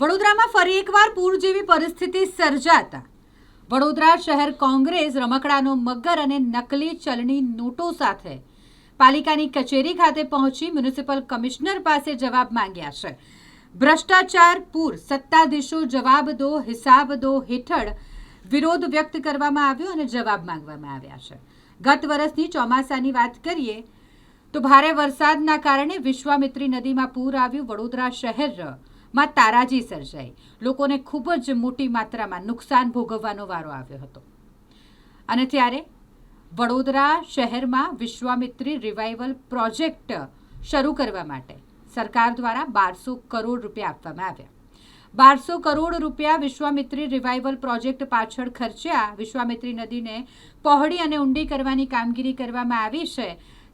વડોદરામાં ફરી એકવાર પૂર જેવી પરિસ્થિતિ સર્જાતા. વડોદરા શહેર કોંગ્રેસ રમકડાનો મગર અને નકલી ચલણી નોટો સાથે પાલિકાની કચેરી ખાતે પહોંચી મ્યુનિસિપલ કમિશનર પાસે જવાબ માંગ્યા છે. ભ્રષ્ટાચાર, પૂર, સત્તાધીશો જવાબ દો, હિસાબ દો હેઠળ વિરોધ વ્યક્ત કરવામાં આવ્યો અને જવાબ માંગવામાં આવ્યા છે. ગત વર્ષની ચોમાસાની વાત કરીએ તો ભારે વરસાદના કારણે વિશ્વામિત્રી નદીમાં પૂર આવ્યું. વડોદરા શહેરમાં તારાજી સર્જાઈ. લોકોને ખૂબ જ મોટી માત્રામાં નુકસાન ભોગવવાનો વારો આવ્યો હતો. અને ત્યારે વડોદરા શહેરમાં વિશ્વામિત્રી રિવાઇવલ પ્રોજેક્ટ શરૂ કરવા માટે સરકાર દ્વારા બારસો કરોડ રૂપિયા આપવામાં આવ્યા. બારસો કરોડ રૂપિયા વિશ્વામિત્રી રિવાઇવલ પ્રોજેક્ટ પાછળ ખર્ચ્યા. વિશ્વામિત્રી નદીને પહોળી અને ઊંડી કરવાની કામગીરી કરવામાં આવી છે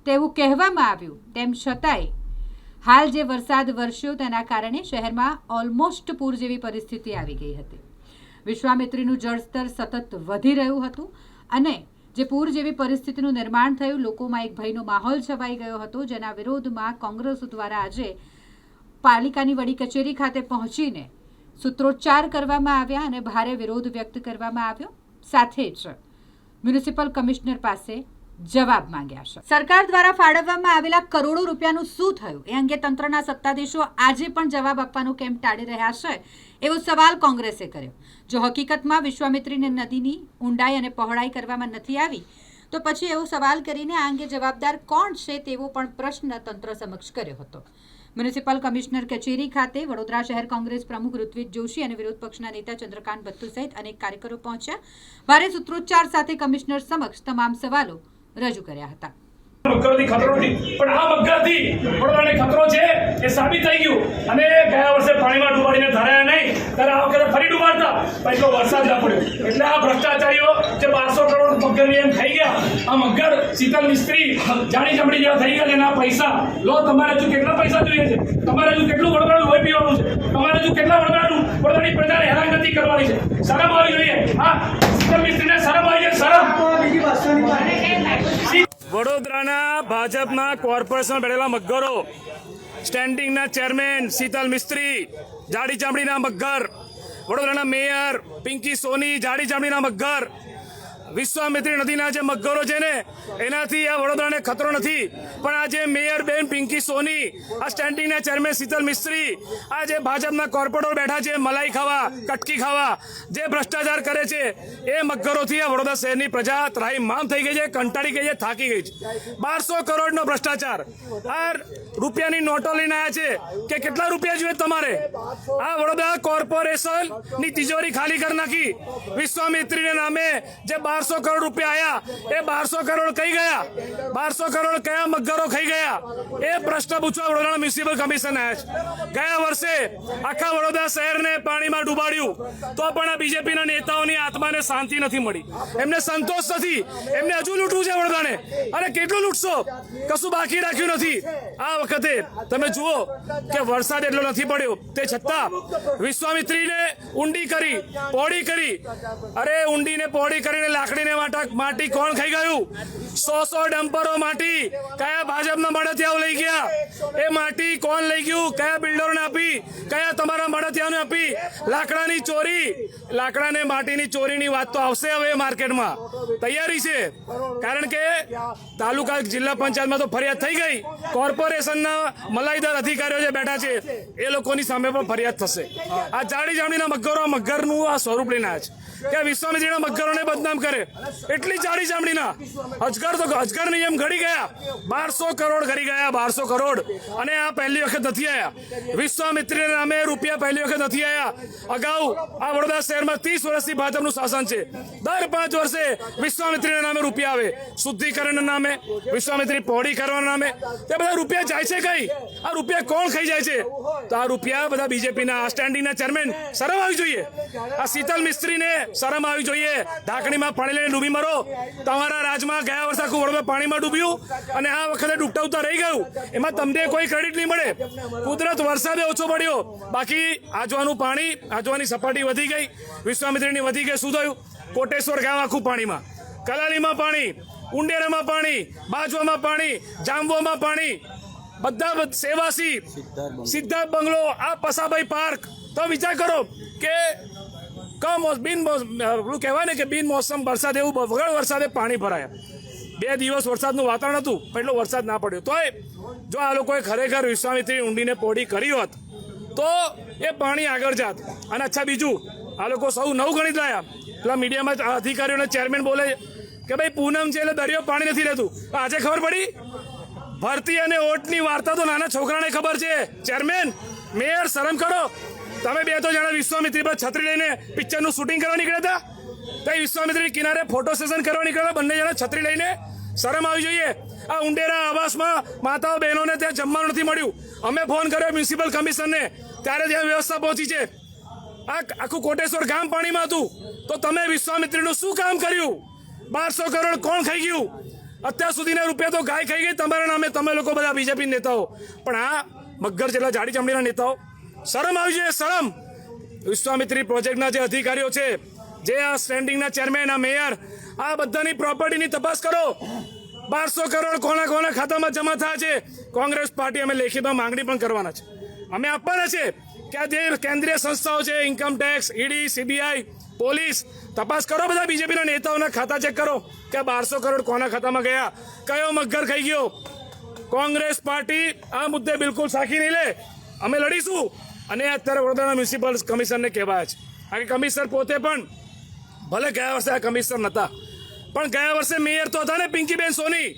તેવું કહેવામાં આવ્યું. તેમ છતાંય હાલ જે વરસાદ વરસ્યો તેના કારણે શહેરમાં ઓલમોસ્ટ પૂર જેવી પરિસ્થિતિ આવી ગઈ હતી. વિશ્વામિત્રીનું જળસ્તર સતત વધી રહ્યું હતું અને જે પૂર જેવી પરિસ્થિતિનું નિર્માણ થયું, લોકોમાં એક ભયનો માહોલ છવાઈ ગયો હતો, જેના વિરોધમાં કોંગ્રેસ દ્વારા આજે પાલિકાની વડી કચેરી ખાતે પહોંચીને સૂત્રોચ્ચાર કરવામાં આવ્યા અને ભારે વિરોધ વ્યક્ત કરવામાં આવ્યો. સાથે જ મ્યુનિસિપલ કમિશનર પાસે જવાબ માંગ્યા છે. સરકાર દ્વારા ફાળવવામાં આવેલા કરોડો રૂપિયાનું શું થયું? એ અંગે તંત્રના સત્તાધીશો આજે પણ જવાબ આપવાનું કેમ ટાળી રહ્યા છે એવો સવાલ કોંગ્રેસે કર્યો. જો હકીકતમાં વિશ્વામિત્રીને નદીની ઊંડાઈ અને પહોળાઈ કરવામાં નથી આવી, તો પછી એવો સવાલ કરીને આ અંગે જવાબદાર કોણ છે તેવો પણ પ્રશ્ન તંત્ર સમક્ષ કર્યો હતો. મ્યુનિસિપલ કમિશનર કચેરી ખાતે વડોદરા શહેર કોંગ્રેસ પ્રમુખ ઋત્વિજ જોશી અને વિરોધ પક્ષના નેતા ચંદ્રકાંત ભથ્થુ સહિત અનેક કાર્યકરો પહોંચ્યા. ભારે સૂત્રોચ્ચાર સાથે કમિશનર સમક્ષ તમામ સવાલો રજૂ કર્યા હતા. મકરથી ખતરો નથી પણ આ મકરથી વડોદરાને ખતરો છે એ સાબિત થઈ ગયું. અને ગયા વર્ષે પાણીમાં ડૂબાડીને ધરાયા નહીં ત્યારે આ વખતે ફરી ડૂબાડતા પણ વરસાદ ના પડ્યો. એટલે આ ભ્રષ્ટાચારીઓ જે બારસો કરોડ મગરની એમ થઈ ગયા આ મગર શીતલ મિસ્ત્રી જાણી જમણી જેવા થઈ ગયા એના પૈસા, લો તમારે હજુ કેટલા પૈસા જોઈએ છે? તમારે હજુ કેટલું વળગાડું હોય પીવાનું છે? તમારે હજુ કેટલા વડોદરાનું વડોદરાની પ્રજાને હેરાનગતિ કરવાની છે. શરમ આવી જોઈએ. હા શીતલ મિસ્ત્રીને શરમ આવી જોઈએ શરમ. વડોદરાના ભાજપના કોર્પોરેશન બેઠેલા મગરો, સ્ટેન્ડિંગના ચેરમેન શીતલ મિસ્ત્રી, જાડી ચામડીના મગર. વડોદરાના મેયર પિંકી સોની જાડી જામડીના મગર વિશ્વામિત્રી નદીના જે મગરો છે ને, એનાથી આ વડોદરાને ખતરો નથી. પણ આ જે મેયર બેન પિંકી સોની, આ સ્ટેન્ડિંગના ચેરમેન શીતલ મિસ્ત્રી, આ જે ભાજપના કોર્પોરેટર બેઠા છે, મલાઈ ખાવા, કટકી ખાવા, જે ભ્રષ્ટાચાર કરે છે, એ મગરોથી આ વડોદરા શહેરની પ્રજા ત્રાહીમામ થઈ ગઈ છે, કંટાળી ગઈ છે, થાકી ગઈ છે. બારસો કરોડનો ભ્રષ્ટાચાર. આ રૂપિયાની નોટો લઈને આવ્યા છે કે કેટલા રૂપિયા જોઈએ તમારે? આ વડોદરા કોર્પોરેશનની તિજોરી ખાલી કરી નાખી. વિશ્વામિત્રીને નામે જે બારસો કરોડ રૂપિયા આયા. એ બારસો કરોડ કઈ ગયા? બારસો કરોડ કયા મગરો ખાઈ ગયા? એ પ્રશ્ન પૂછવા વડોદરા મ્યુનિસિપલ કમિશન આવ્યા છે. ગયા વર્ષે આખા વડોદરા શહેરને પાણીમાં ડૂબાડ્યું. તો પણ આ બીજેપીના નેતાઓની આત્માને શાંતિ નથી મળી. એમને સંતોષ નથી. એમને હજુ લૂંટવું છે વડોદરાને. અને કેટલું લૂંટશો? કશું બાકી રાખ્યું નથી. આ વખતે તમે જુઓ કે વરસાદ એટલો નથી પડ્યો. તે છતાં વિશ્વામિત્રીને ઊંડી કરી પોડી કરી. અરે ઊંડીને પોડી કરીને લાકડીને માટી કોણ ખાઈ ગયું? સો સો ડમ્પરો માટી. કયા ભાજપના મળતિયાઓ લઈ ગયા? એ માટી કોણ લઈ ગયું? કયા બિલ્ડરોને આપી? કયા તમારા મળતિયાઓને આપી? લાકડાની ચોરી. લાકડાને માટીની ચોરીની વાત તો આવશે હવે માર્કેટમાં. તૈયારી છે. કારણ કે તાલુકા જિલ્લા પંચાયતમાં તો ફરિયાદ થઈ ગઈ. કોર્પોરેશનના મલાઈદાર અધિકારીઓ જે બેઠા છે, એ લોકોની સામે પણ ફરિયાદ થશે. આ જાડી જામડીના મગરો મગરનું આ સ્વરૂપ લઈને આવ્યા છે. કે વિશ્વામિત્રીના મગરોને બદનામ કરે. એટલી જાડી ચામડીના અજગર તો અજગરની જેમ ઘડી ગયા. બારસો કરોડ ઘડી ગયા, બારસો કરોડ. અને આ પહેલી વખત નથી આવ્યા. વિશ્વામિત્રીના નામે રૂપિયા પહેલી વખત નથી આવ્યા અગાઉ આ વડોદરા શહેરમાં ત્રીસ વર્ષથી ભાજપનું શાસન છે. દર પાંચ વર્ષે વિશ્વામિત્રીના નામે રૂપિયા આવે. શુદ્ધિકરણના નામે, વિશ્વામિત્રી પહોળી કરવાના નામે. તે બધા રૂપિયા જાય છે કઈ? આ રૂપિયા કોણ ખાઈ જાય છે? તો આ રૂપિયા બધા બીજેપીના સ્ટેન્ડિંગના ચેરમેન શરમ આવી જોઈએ. આ શીતલ મિસ્ત્રીને શરમ આવી જોઈએ. ઢાંકણીમાં પાણી લઈને ડૂબી મરો. તમારા રાજમાં ગયા વર્ષે આખું વડોદરા પાણીમાં ડૂબ્યું અને આ વખતે ડૂબટાવતા રહી ગયું. એમાં તમને કોઈ ક્રેડિટ નહીં મળે. કુદરત વરસાદે ઓછો પડ્યો. બાકી આજવાનું પાણી, આજવાની સપાટી વધી ગઈ, વિશ્વામિત્રીની વધી ગઈ, શું થયું? કોટેશ્વર ગામ આખું પાણીમાં. કલાલીમાં પાણી, ઉંડેરામાં પાણી, બાજવામાં પાણી જાંબુમાં પાણી. બધા સેવાસી, સિદ્ધાર્થ બંગલો, આ પસાભાઈ પાર્ક. તો વિચાર કરો કે કમ બિન પેલું કહેવાય ને કે બિન મોસમ વરસાદ એવું વગર વરસાદે પાણી ભરાયા. બે દિવસ વરસાદનું વાતાવરણ હતું એટલો વરસાદ ના પડ્યો. તોય જો આ લોકોએ ખરેખર વિશ્વામિત્રી ઊંડીને પોડી કરી હોત તો એ પાણી આગળ જાત. અને અચ્છા બીજું, આ લોકો સૌ નવું ગણિત લાયા. પેલા મીડિયામાં અધિકારીઓને ચેરમેન બોલે કે ભાઈ પૂનમ છે એટલે દરિયો પાણી નથી રહેતું. આજે ખબર પડી? ભરતી અને ઓટની વાર્તા તો નાના છોકરાને ખબર છે. ચેરમેન મેયર શરમ કરો. તમે બે તો જણા વિશ્વામિત્રી પર છત્રી લઈને પિક્ચરનું શૂટિંગ કરવા નીકળ્યા હતા? કઈ વિશ્વામિત્રી કિનારે ફોટો સેશન કરવા નીકળ્યા બંને જણા છત્રી લઈને શરમ આવી જોઈએ. આ ઉંડેરા આવાસમાં માતાઓ બહેનોને ત્યાં જમવાનું નથી મળ્યું. અમે ફોન કર્યો મ્યુનિસિપલ કમિશનને ત્યારે ત્યાં વ્યવસ્થા પહોંચી છે. આ આખું કોટેશ્વર ગામ પાણીમાં હતું. તો તમે વિશ્વામિત્રીનું શું કામ કર્યું? બારસો કરોડ કોણ ખાઈ ગયું? અત્યાર સુધીના રૂપિયા તો ગાય ખાઈ ગઈ, તમારા નામે તમે લોકો બધા બીજેપી નેતાઓ. પણ આ મગર જેટલા જાડી ચામડીના નેતાઓ, શરમ આવી જોઈએ, શરમ. વિશ્વામિત્રી પ્રોજેક્ટના જે અધિકારીઓ છે જે આ સ્ટેન્ડિંગના ચેરમેન આ મેયર આ બધાની પ્રોપર્ટીની તપાસ કરો. બારસો કરોડ કોના કોના ખાતામાં જમા થયા છે? કોંગ્રેસ પાર્ટી અમે લેખિતમાં માંગણી પણ કરવાના છે. અમે આપવાના છે કે આ જે કેન્દ્રીય સંસ્થાઓ છે income tax ED CBI police તપાસ કરો બધા બીજેપીના નેતાઓના ખાતા ચેક કરો કે બારસો કરોડ કોના ખાતામાં ગયા? કયો મગર ખાઈ ગયો? કોંગ્રેસ પાર્ટી આ મુદ્દે બિલકુલ સાખી નહીં લે. અમે લડીશું. અને અત્યારે વડોદરાના મ્યુનિસિપલ કમિશનરને કહેવાય છે. કારણ કે કમિશનર પોતે પણ ભલે ગયા વર્ષે આ કમિશનર નહોતા પણ ગયા વર્ષે મેયર તો હતા ને પિંકીબેન સોની,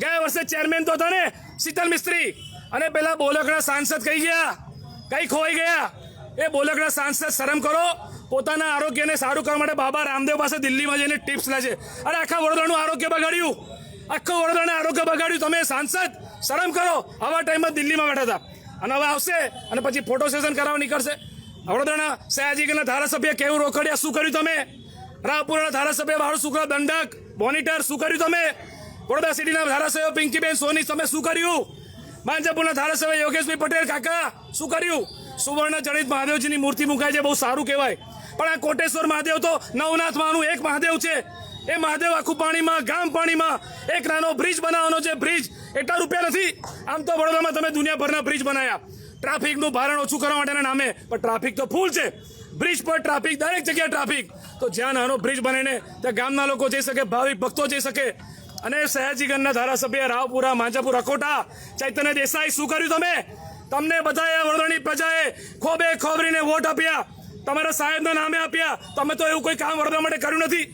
ગયા વર્ષે ચેરમેન તો હતા ને શીતલ મિસ્ત્રી, અને પેલા બોલકડા સાંસદ કઈ ગયા? કઈ ખોવાઈ ગયા? એ બોલકડા સાંસદ શરમ કરો, પોતાના આરોગ્યને સારું કરવા માટે બાબા રામદેવ પાસે દિલ્હીમાં જઈને ટિપ્સ લે છે. અરે આખા વડોદરાનું આરોગ્ય બગાડ્યું. આખું વડોદરાને આરોગ્ય બગાડ્યું. તમે સાંસદ, શરમ કરો. આવા ટાઈમમાં દિલ્હીમાં બેઠા હતા. અને હવે આવશે અને પછી ફોટો સેશન કરાવવા નીકળશે. વડોદરાના સયાજીગરના ધારાસભ્ય કેવું રોકડિયા, શું કર્યું તમે? રાવપુરના ધારાસભ્ય બાળ શુક્લા દંડક મોનિટર શું કર્યું તમે? વડોદરા સિટીના ધારાસભ્ય પિંકીબેન સોની, તમે શું કર્યું? માંજાપુરના ધારાસભ્ય યોગેશભાઈ પટેલ, કાકા, શું કર્યું? સુવર્ણ જડિત મહાદેવજીની મૂર્તિ મુકાય છે, બહુ સારું કહેવાય. પણ આ કોટેશ્વર મહાદેવ તો નવનાથમાંનું એક મહાદેવ છે. એ મહાદેવ આખું પાણીમાં, ગામ પાણીમાં, એક નાનો બ્રિજ બનાવવાનો છે. બ્રિજ એટલા રૂપિયા નથી. આમ તો વડોદરામાં તમે દુનિયાભરના બ્રિજ બનાવ્યા ટ્રાફિકનું ભારણ ઓછું કરવા માટેના નામે. પણ ટ્રાફિક તો ફૂલ છે. બ્રિજ પર ટ્રાફિક, દરેક જગ્યાએ ટ્રાફિક. તો જ્યાં નાનો બ્રિજ બનીને, ત્યાં ગામના લોકો જઈ શકે, ભાવિક ભક્તો જઈ શકે. અને સયાજીગંજના ધારાસભ્ય રાવપુરા, માંજાપુર, અકોટા, ચૈતન્ય દેસાઈ, શું કર્યું તમે? તમને બધાએ વડોદરાની પ્રજાએ ખોબે ખોબરીને વોટ આપ્યા. તમારા સાહેબના નામે આપ્યા. તમે તો એવું કોઈ કામ વડોદરા માટે કર્યું નથી.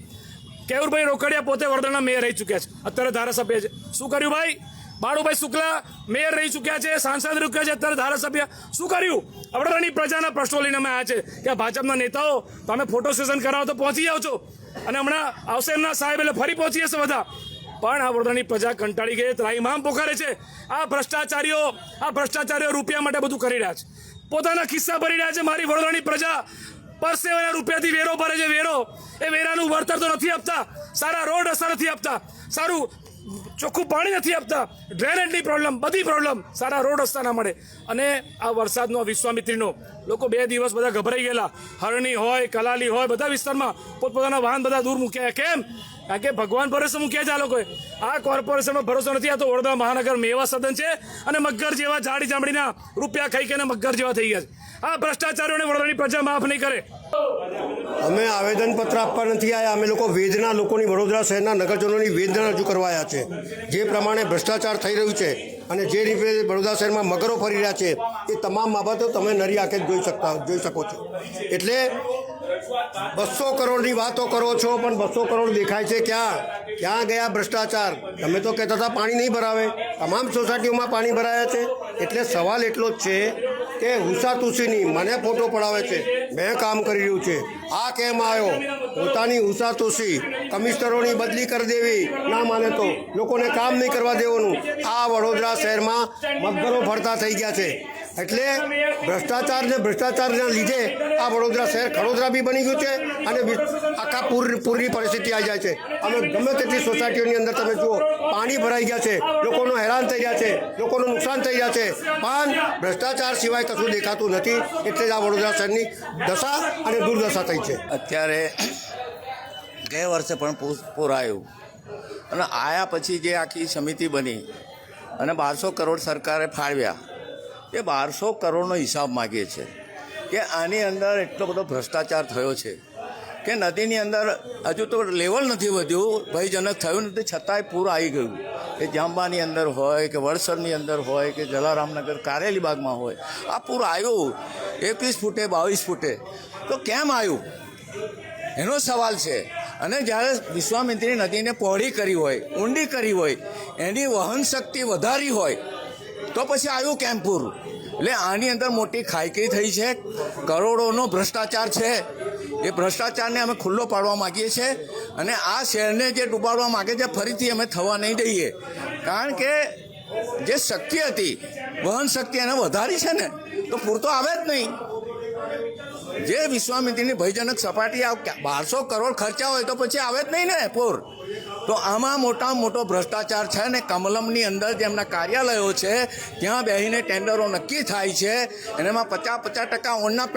કેવુરભાઈ રોકડિયા પોતે વડોદરાના મેયર રહી ચૂક્યા છે. અત્યારે ધારાસભ્ય છે. શું કર્યું ભાઈ? બાળુભાઈ શુક્લા મેયર રહી ચૂક્યા છે, સાંસદ રહી ચૂક્યા છે, અત્યારે ધારાસભ્ય. શું કર્યું? વડોદરાની પ્રજાના પ્રશ્નો લઈને અમે આવ્યા છે કે ભાજપના નેતાઓ તમે ફોટો સેશન કરાવો તો પહોંચી જાઓ છો. અને હમણાં આવશે એમના સાહેબ એટલે ફરી પહોંચી જશે બધા. પણ આ વડોદરાની પ્રજા કંટાળી ગઈ ત્રાહીમામ પોકારે છે. આ ભ્રષ્ટાચારીઓ આ ભ્રષ્ટાચારીઓ રૂપિયા માટે બધું કરી રહ્યા છે. પોતાના ખિસ્સા ભરી રહ્યા છે મારી વડોદરાની પ્રજા. પરસેવાના રૂપિયાથી વેરો ભરે છે, વેરો. એ વેરાનું વળતર તો નથી આપતા. સારા રોડ રસ્તા નથી આપતા. સારું ચોખ્ખું પાણી નથી આપતા. ડ્રેનેજની પ્રોબ્લેમ બધી પ્રોબ્લેમ સારા રોડ રસ્તા ના મળે. અને આ વરસાદનો વિશ્વામિત્રીનો, લોકો બે દિવસ બધા ગભરાઈ ગયેલા. હરણી હોય, કલાલી હોય, બધા વિસ્તારમાં પોતપોતાના વાહન બધા દૂર મૂક્યા. કેમ? કારણ કે ભગવાન ભરોસે મૂક્યા છે આ લોકોએ. આ કોર્પોરેશનનો ભરોસો નથી આ તો વડોદરા મહાનગર મેવા સદન છે અને મગર જેવા જાડી ચામડીના રૂપિયા ખાઈ કે મગર જેવા થઈ ગયા છે. આ ભ્રષ્ટાચારીઓને વડોદરાની પ્રજા માફ નહીં કરે. અમે આવેદનપત્ર આપવા નથી આવ્યા અમે લોકો વેદના લોકોની વડોદરા શહેરના નગરજનોની વેદના રજૂ કરવા આવ્યા છે. જે પ્રમાણે ભ્રષ્ટાચાર થઈ રહ્યું છે અને જે રીતે વડોદરા શહેરમાં મગરો ફરી રહ્યા છે, એ તમામ બાબતો તમે નરી આંખે જોઈ શકતા જોઈ શકો છો. એટલે બસો કરોડની વાતો કરો છો, પણ બસો કરોડ દેખાય છે ક્યાં? ક્યાં ગયા ભ્રષ્ટાચાર? તમે તો કહેતા હતા પાણી નહીં ભરાવે. તમામ સોસાયટીઓમાં પાણી ભરાયા છે. એટલે સવાલ એટલો જ છે કે હુસા તુસીની મને ફોટો પડાવે છે. મેં કામ કરી રહ્યું છે. આ કેમ આવ્યો પોતાની હુસા તુસી કમિશનરોની બદલી કરી દેવી. ના માને તો. લોકોને કામ નહીં કરવા દેવાનું. આ વડોદરા શહેરમાં મગરો ફરતા થઈ ગયા છે. એટલે ભ્રષ્ટાચાર ને ભ્રષ્ટાચારના લીધે આ વડોદરા શહેર ખડોદરા બી બની ગયું છે અને આખા પૂર, પૂરની પરિસ્થિતિ આવી જાય છે. અમે ગમે તેટલી સોસાયટીઓની અંદર તમે જુઓ, પાણી ભરાઈ ગયા છે, લોકોનો હેરાન થઈ ગયા છે, લોકોનું નુકસાન થઈ ગયા છે. પણ ભ્રષ્ટાચાર સિવાય કશું દેખાતું નથી, એટલે જ આ વડોદરા શહેરની દશા અને દુર્દશા થઈ છે. અત્યારે ગયા વર્ષે પણ પૂર આવ્યું. અને આયા પછી જે આખી સમિતિ બની અને બારસો કરોડ સરકારે ફાળવ્યા. એ બારસો કરોડનો હિસાબ માગીએ છે કે આની અંદર એટલો બધો ભ્રષ્ટાચાર થયો છે કે નદીની અંદર હજુ તો લેવલ નથી વધ્યું, ભયજનક થયું નથી, છતાંય પૂર આવી ગયું. કે જાંબાની અંદર હોય કે વડસરની અંદર હોય કે જલારામનગર કારેલીબાગમાં હોય, આ પૂર આવ્યું એકવીસ ફૂટે, બાવીસ ફૂટે. તો કેમ આવ્યું? એનો સવાલ છે. અને જ્યારે વિશ્વામિત્રી નદીને પહોળી કરી હોય, ઊંડી કરી હોય, એની વહન શક્તિ વધારી હોય તો પછી આવ્યું કેમ્પુર. પૂર એટલે આની અંદર મોટી ખાયકી થઈ છે. કરોડોનો ભ્રષ્ટાચાર છે. એ ભ્રષ્ટાચારને અમે ખુલ્લો પાડવા માગીએ છીએ અને આ શહેરને જે ડૂબાડવા માગે છે, ફરીથી અમે થવા નહીં દઈએ. કારણ કે જે શક્તિ હતી, વહન શક્તિ એને વધારી છે ને, તો પૂરતો આવે જ નહીં. જે વિશ્વામિત્રીની ભયજનક સપાટી આ બારસો કરોડ ખર્ચા હોય તો પછી આવે જ નહીં ને, પૂર. તો આમાં મોટા મોટો ભ્રષ્ટાચાર છે ને કમલમની અંદર જે એમના કાર્યાલયો છે, ત્યાં બેસીને ટેન્ડરો નક્કી થાય છે. અને એમાં પચાસ પચાસ ટકા ઓનના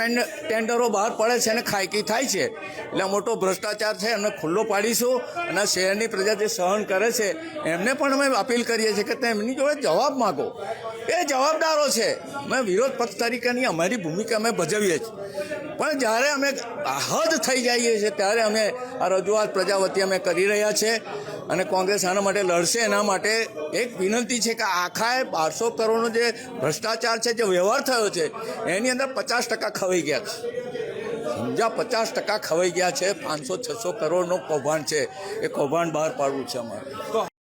ટેન્ડરો બહાર પડે છે અને ખાયકી થાય છે. એટલે મોટો ભ્રષ્ટાચાર છે, એમને ખુલ્લો પાડીશું અને શહેરની પ્રજા જે સહન કરે છે, એમને પણ અમે અપીલ કરીએ છીએ કે તેમની જોડે જવાબ માગો. એ જવાબદારો છે. અમે વિરોધ પક્ષ તરીકેની અમારી ભૂમિકા અમે ભજવીએ છીએ. પણ જ્યારે અમે હદ થઈ જઈએ છીએ, ત્યારે અમે આ રજૂઆત પ્રજા વતી અમે કરી રહ્યા છે અને કોંગ્રેસ આના માટે લડશે, એના માટે એક વિનંતી છે કે આખા બારસો કરોડનો જે ભ્રષ્ટાચાર છે, જે વ્યવહાર થયો છે, એની અંદર પચાસ ટકા ખવાઈ ગયા છે. સમજા પચાસ ટકા ખવાઈ ગયા છે, પાંચસો, છસો કરોડનો કૌભાંડ છે. એ કૌભાંડ બહાર પાડવું છે અમારે.